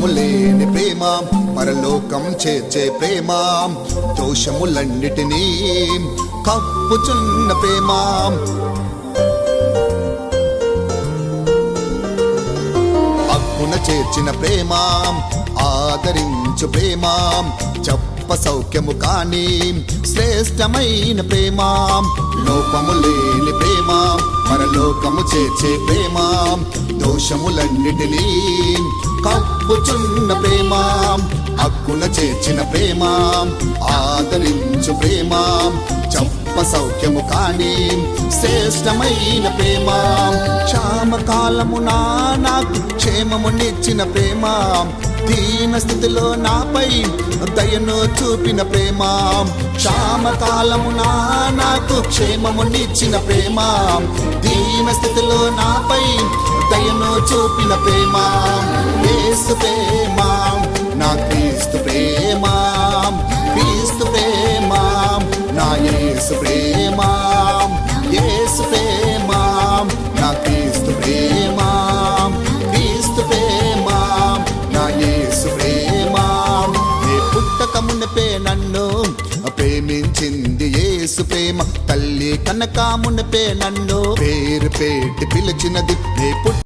దోషము లేని ప్రేమ పరలోకం చేర్చే ప్రేమ దోషములన్నిటినీ కప్పుచున్న ప్రేమ. హక్కున చేర్చిన ప్రేమ ఆదరించు ప్రేమ చెప్ప సౌఖ్యము కాని శ్రేష్టమైన ప్రేమ లోపము లేని ప్రేమ పరలోకము చేర్చే ప్రేమ దోషములన్నిటినీ కప్పుచున్న ప్రేమ హక్కున చేర్చిన ప్రేమ ఆదరించు ప్రేమ చెప్ప సౌఖ్యము కాని శ్రేష్టమైన ప్రేమ క్షామకాలమున నాకు క్షేమమునిచ్చిన ప్రేమ దీన స్థితిలో నాపై దయను చూపిన ప్రేమ క్షామకాలమున నాకు క్షేమమునిచ్చిన ప్రేమ దీన స్థితిలో నాపై దయను చూపిన ప్రేమ. ఏసు ప్రేమ నా క్రీస్తు ప్రేమ క్రీస్తు ప్రేమ నా యేసు ప్రేమ యేసు ప్రేమ నా క్రీస్తు ప్రేమ క్రీస్తు ప్రేమ నా యేసు ప్రేమ. నే పుట్టక మునిపే నన్ను యేసు ప్రేమ. తల్లి కనక మునిపే నన్ను పేరు పెట్టి పిలిచినది. నే పుట్ట